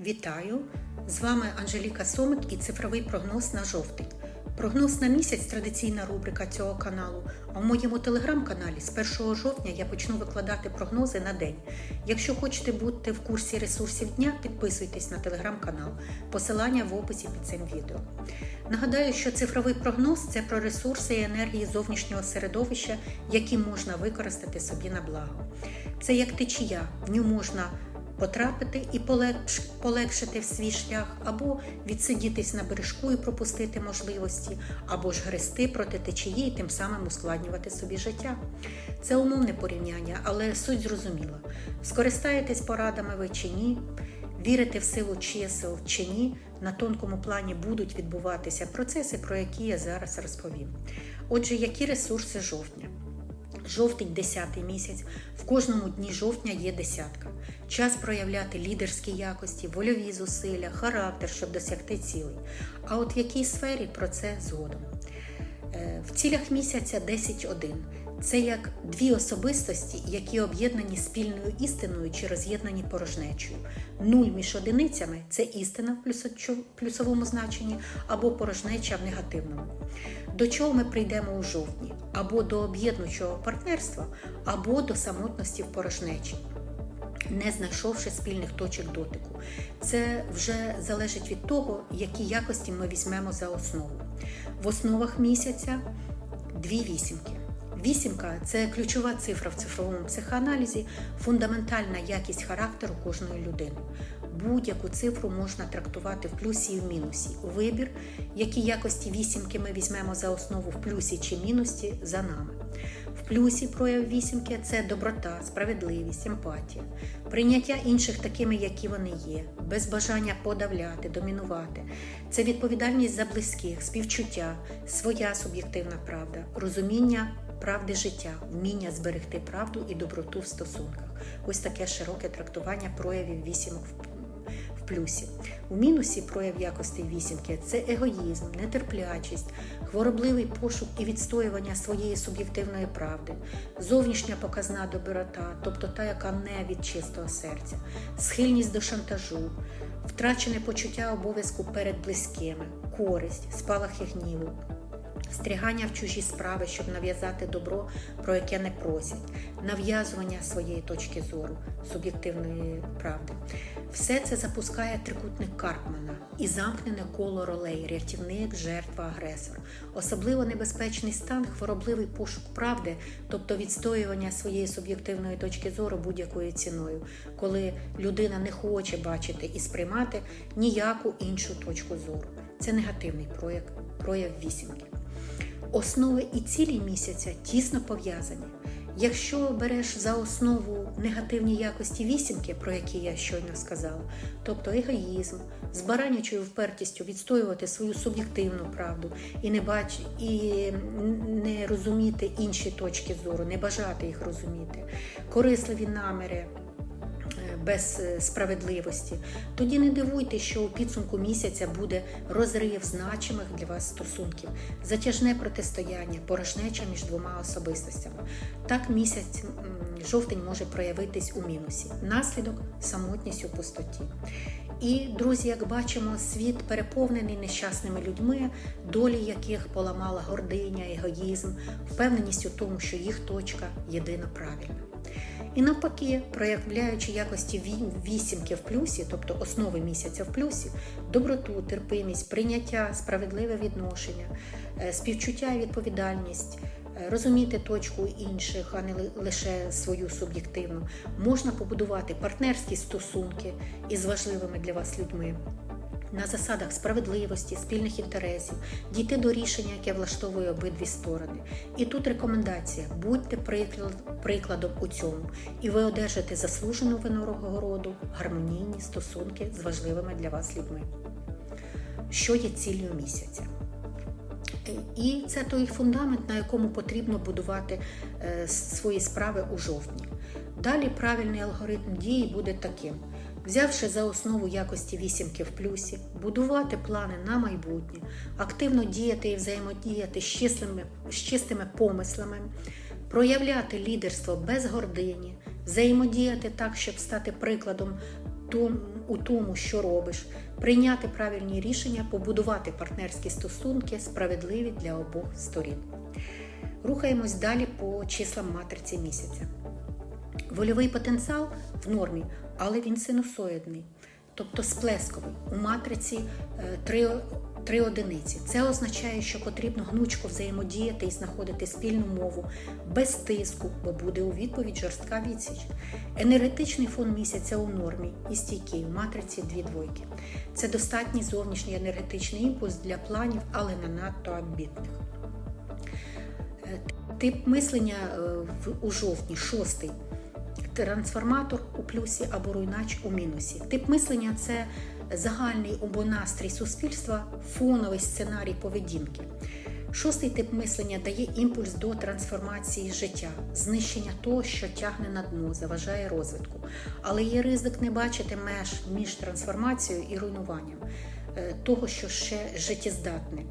Вітаю! З вами Анжеліка Сомик і цифровий прогноз на жовтень. Прогноз на місяць традиційна рубрика цього каналу. А в моєму телеграм-каналі з 1 жовтня я почну викладати прогнози на день. Якщо хочете бути в курсі ресурсів дня, підписуйтесь на телеграм-канал. Посилання в описі під цим відео. Нагадаю, що цифровий прогноз це про ресурси і енергії зовнішнього середовища, які можна використати собі на благо. Це як течія, в ню можна потрапити і полегшити в свій шлях, або відсидітись на бережку і пропустити можливості, або ж грести проти течії і тим самим ускладнювати собі життя. Це умовне порівняння, але суть зрозуміла. Скористаєтесь порадами ви чи ні, вірите в силу чисел чи ні, на тонкому плані будуть відбуватися процеси, про які я зараз розповім. Отже, які ресурси жовтня? Жовтень 10 місяць. В кожному дні жовтня є десятка. Час проявляти лідерські якості, вольові зусилля, характер, щоб досягти цілей. А от в якій сфері про це згодом. Е, В цілях місяця 10.1. Це як дві особистості, які об'єднані спільною істиною чи роз'єднані порожнечою. Нуль між одиницями це істина в плюсовому значенні або порожнеча в негативному. До чого ми прийдемо у жовтні? Або до об'єднуючого партнерства, або до самотності в порожнечі не знайшовши спільних точок дотику. Це вже залежить від того, які якості ми візьмемо за основу. В основах місяця дві вісімки. Вісімка це ключова цифра в цифровому психоаналізі, фундаментальна якість характеру кожної людини. Будь-яку цифру можна трактувати в плюсі і в мінусі. Вибір, які якості вісімки ми візьмемо за основу в плюсі чи мінусі за нами. В плюсі прояв вісімки це доброта, справедливість, емпатія, прийняття інших такими, які вони є, без бажання подавляти, домінувати. Це відповідальність за близьких, співчуття, своя суб'єктивна правда, розуміння правди життя, вміння зберегти правду і доброту в стосунках. Ось таке широке трактування проявів вісімок плюсі. У мінусі прояв якостей вісімки це егоїзм, нетерплячість, хворобливий пошук і відстоювання своєї суб'єктивної правди, зовнішня показна доброта, тобто та, яка не від чистого серця, схильність до шантажу, втрачене почуття обов'язку перед близькими, користь, спалахи гніву. Стрягання в чужі справи, щоб нав'язати добро, про яке не просять, нав'язування своєї точки зору, суб'єктивної правди. Все це запускає трикутник Карпмана і замкнене коло ролей, рятівник, жертва, агресор. Особливо небезпечний стан, хворобливий пошук правди, тобто відстоювання своєї суб'єктивної точки зору будь-якою ціною, коли людина не хоче бачити і сприймати ніяку іншу точку зору. Це негативний прояв, прояв вісімки. Основи і цілі місяця тісно пов'язані. Якщо береш за основу негативні якості вісімки, про які я щойно сказала, тобто егоїзм, з баранячою впертістю відстоювати свою суб'єктивну правду і не бач, і не розуміти інші точки зору, не бажати їх розуміти, корисливі наміри без е, справедливості, тоді не дивуйте, що у підсумку місяця буде розрив значимих для вас стосунків, затяжне протистояння, порожнеча між двома особистостями. Так місяць жовтень може проявитись у мінусі. Наслідок самотність у пустоті. І, друзі, як бачимо, світ переповнений нещасними людьми, долі яких поламала гординя, егоїзм, впевненість у тому, що їх точка єдино правильна. І навпаки, проявляючи якості ві- вісімки в плюсі, тобто основи місяця в плюсі, доброту, терпимість, прийняття, справедливе відношення, е, співчуття і відповідальність, е, розуміти точку інших, а не лише свою суб'єктивну, можна побудувати партнерські стосунки із важливими для вас людьми на засадах справедливості, спільних інтересів, дійти до рішення, яке влаштовує обидві сторони. І тут рекомендація: будьте прикладом у цьому, і ви одержите заслужену винагороду, гармонійні стосунки з важливими для вас людьми. Що є ціллю місяця? І це той фундамент, на якому потрібно будувати е, свої справи у жовтні. Далі правильний алгоритм дії буде таким: взявши за основу якості вісімки в плюсі, будувати плани на майбутнє, активно діяти і взаємодіяти з чистими, з чистими помислами, проявляти лідерство без гордині, взаємодіяти так, щоб стати прикладом у тому, що робиш, прийняти правильні рішення, побудувати партнерські стосунки, справедливі для обох сторін. Рухаємось далі по числам матриці місяця. Вольовий потенціал в нормі, але він синусоїдний, тобто сплесковий. У матриці е, три, одиниці. Це означає, що потрібно гнучко взаємодіяти і знаходити спільну мову без тиску, бо буде у відповідь жорстка відсіч. Енергетичний фон місяця у нормі і стійкий у матриці дві двойки. Це достатній зовнішній енергетичний імпульс для планів, але не надто амбітних. Е, Тип мислення е, у жовтні, шостий. Трансформатор плюсі або руйнач у мінусі. Тип мислення це загальний умбонастрій суспільства, фоновий сценарій поведінки. Шостий тип мислення дає імпульс до трансформації життя, знищення того, що тягне на дно, заважає розвитку. Але є ризик не бачити меж між трансформацією і руйнуванням е, того, що ще життєздатне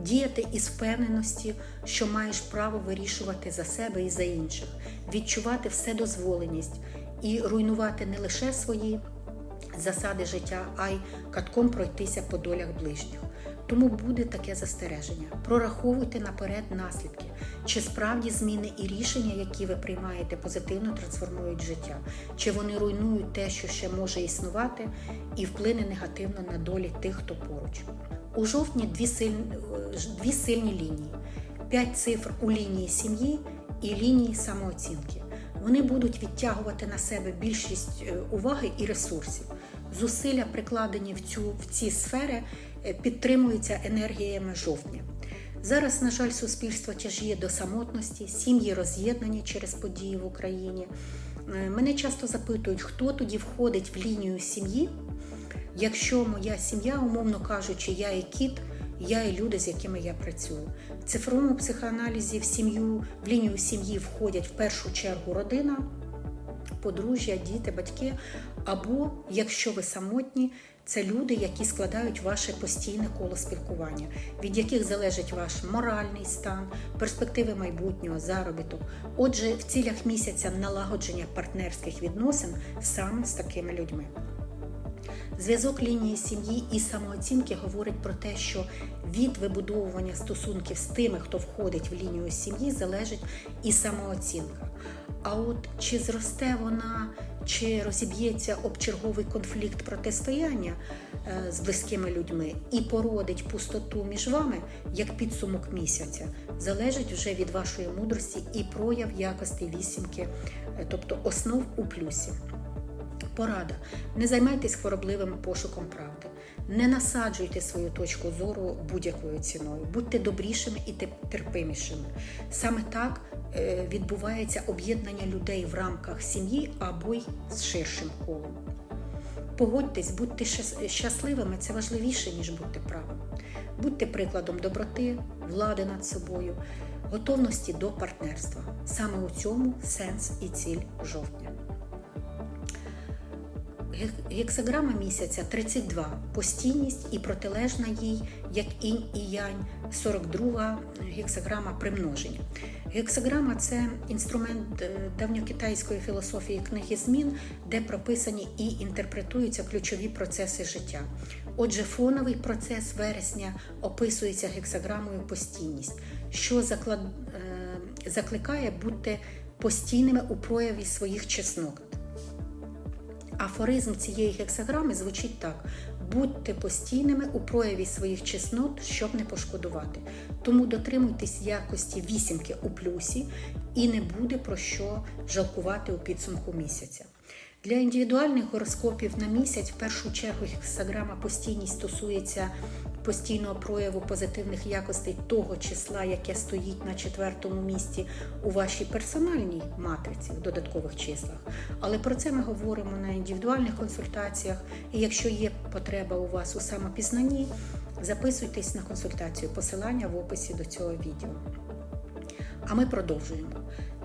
діяти із впевненості, що маєш право вирішувати за себе і за інших, відчувати вседозволеність і руйнувати не лише свої засади життя, а й катком пройтися по долях ближніх. Тому буде таке застереження. Прораховуйте наперед наслідки, чи справді зміни і рішення, які ви приймаєте, позитивно трансформують життя, чи вони руйнують те, що ще може існувати, і вплине негативно на долі тих, хто поруч. У жовтні дві сильні, дві сильні лінії: п'ять цифр у лінії сім'ї і лінії самооцінки. Вони будуть відтягувати на себе більшість е, уваги і ресурсів. Зусилля, прикладені в, цю, в ці сфери, е, підтримуються енергіями жовтня. Зараз, на жаль, суспільство тяжіє до самотності, сім'ї роз'єднані через події в Україні. Е, Мене часто запитують, хто тоді входить в лінію сім'ї, якщо моя сім'я, умовно кажучи, я і кіт, я і люди, з якими я працюю. В цифровому психоаналізі в сім'ю, в лінію сім'ї входять в першу чергу родина, подружжя, діти, батьки. Або, якщо ви самотні, це люди, які складають ваше постійне коло спілкування, від яких залежить ваш моральний стан, перспективи майбутнього, заробіток. Отже, в цілях місяця налагодження партнерських відносин саме з такими людьми. Зв'язок лінії сім'ї і самооцінки говорить про те, що від вибудовування стосунків з тими, хто входить в лінію сім'ї, залежить і самооцінка. А от чи зросте вона, чи розіб'ється об черговий конфлікт протистояння е, з близькими людьми і породить пустоту між вами як підсумок місяця, залежить вже від вашої мудрості і прояв якості вісімки, е, тобто основ у плюсі. Порада. Не займайтесь хворобливим пошуком правди. Не насаджуйте свою точку зору будь-якою ціною. Будьте добрішими і терпимішими. Саме так е, відбувається об'єднання людей в рамках сім'ї або й з ширшим колом. Погодьтесь, будьте щасливими це важливіше, ніж бути правим. Будьте прикладом доброти, влади над собою, готовності до партнерства. Саме у цьому сенс і ціль жовтня. Ге- Гексаграма місяця 32. Постійність і протилежна їй, як інь і янь, 42 гексаграма примноження. Гексаграма це інструмент е, давньокитайської філософії книги змін, де прописані і інтерпретуються ключові процеси життя. Отже, фоновий процес вересня описується гексаграмою постійність, що заклад... е, закликає бути постійними у прояві своїх чеснот. Афоризм цієї гексаграми звучить так: будьте постійними у прояві своїх чеснот, щоб не пошкодувати. Тому дотримуйтесь якості вісімки у плюсі і не буде про що жалкувати у підсумку місяця. Для індивідуальних гороскопів на місяць в першу чергу гексаграма постійність стосується постійного прояву позитивних якостей того числа, яке стоїть на четвертому місці у вашій персональній матриці в додаткових числах. Але про це ми говоримо на індивідуальних консультаціях. І якщо є потреба у вас у самопізнанні, записуйтесь на консультацію. Посилання в описі до цього відео. А ми продовжуємо.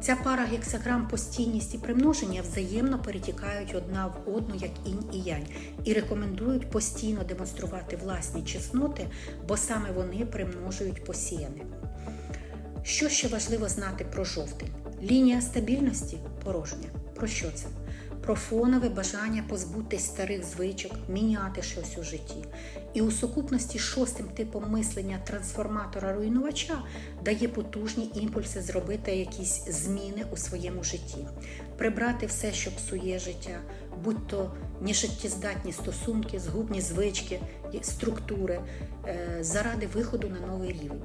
Ця пара гексаграм постійність і примноження взаємно перетікають одна в одну, як інь і янь, і рекомендують постійно демонструвати власні чесноти, бо саме вони примножують посіяне. Що ще важливо знати про жовтень? Лінія стабільності порожня. Про що це? Про фонове бажання позбутись старих звичок, міняти щось у житті. І у сукупності шостим типом мислення трансформатора руйнувача дає потужні імпульси зробити якісь зміни у своєму житті, прибрати все, що псує життя, будь то нежиттєздатні стосунки, згубні звички, структури, е, заради виходу на новий рівень.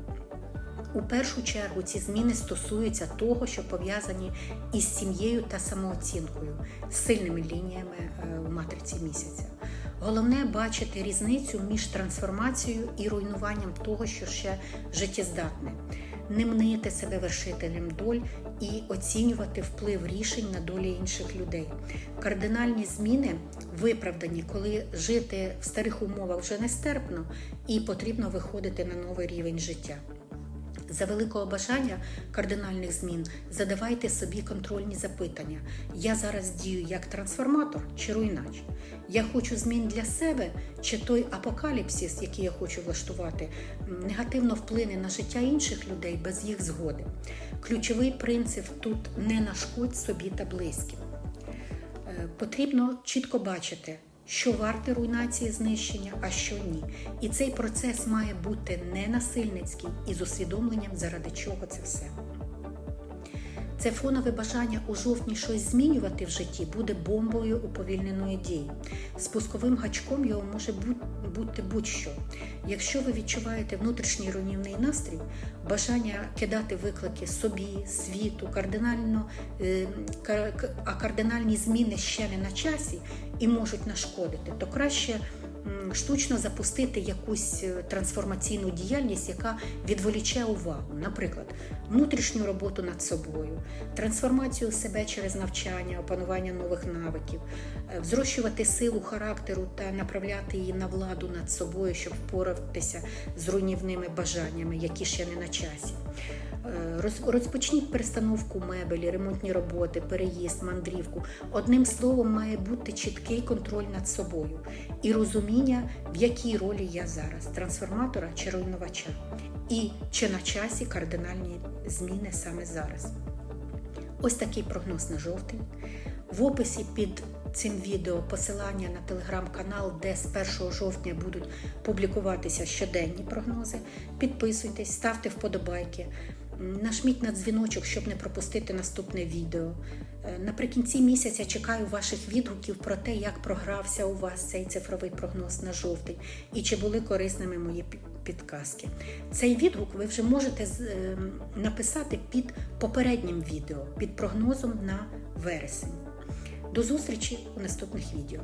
У першу чергу ці зміни стосуються того, що пов'язані із сім'єю та самооцінкою, сильними лініями е, у матриці місяця. Головне бачити різницю між трансформацією і руйнуванням того, що ще життєздатне, не мнити себе вершителем доль і оцінювати вплив рішень на долі інших людей. Кардинальні зміни виправдані, коли жити в старих умовах вже нестерпно і потрібно виходити на новий рівень життя. За великого бажання кардинальних змін задавайте собі контрольні запитання. Я зараз дію як трансформатор чи руйнач. Я хочу змін для себе, чи той апокаліпсис, який я хочу влаштувати, негативно вплине на життя інших людей без їх згоди. Ключовий принцип тут не нашкодь собі та близьким. Е, Потрібно чітко бачити, що варте руйнації знищення, а що ні. І цей процес має бути не насильницький і з усвідомленням, заради чого це все. Це фонове бажання у жовтні щось змінювати в житті буде бомбою уповільненої дії. Спусковим гачком його може бути будь-що. Якщо ви відчуваєте внутрішній руйнівний настрій, бажання кидати виклики собі, світу, кардинально, е, а кардинальні зміни ще не на часі і можуть нашкодити, то краще штучно запустити якусь е, трансформаційну діяльність, яка відволіче увагу, наприклад, внутрішню роботу над собою, трансформацію себе через навчання, опанування нових навиків, е, взрощувати силу характеру та направляти її на владу над собою, щоб впоратися з руйнівними бажаннями, які ще не на часі. Е, розпочніть перестановку мебелі, ремонтні роботи, переїзд, мандрівку. Одним словом, має бути чіткий контроль над собою і розуміння, в якій ролі я зараз трансформатора чи руйнувача, і чи на часі кардинальні зміни саме зараз. Ось такий прогноз на жовтень. В описі під цим відео посилання на телеграм-канал, де з 1 жовтня будуть публікуватися щоденні прогнози. Підписуйтесь, ставте вподобайки. Нажміть на дзвіночок, щоб не пропустити наступне відео. Е, Наприкінці місяця чекаю ваших відгуків про те, як програвся у вас цей цифровий прогноз на жовтень і чи були корисними мої підказки. Цей відгук ви вже можете е, написати під попереднім відео, під прогнозом на вересень. До зустрічі у наступних відео.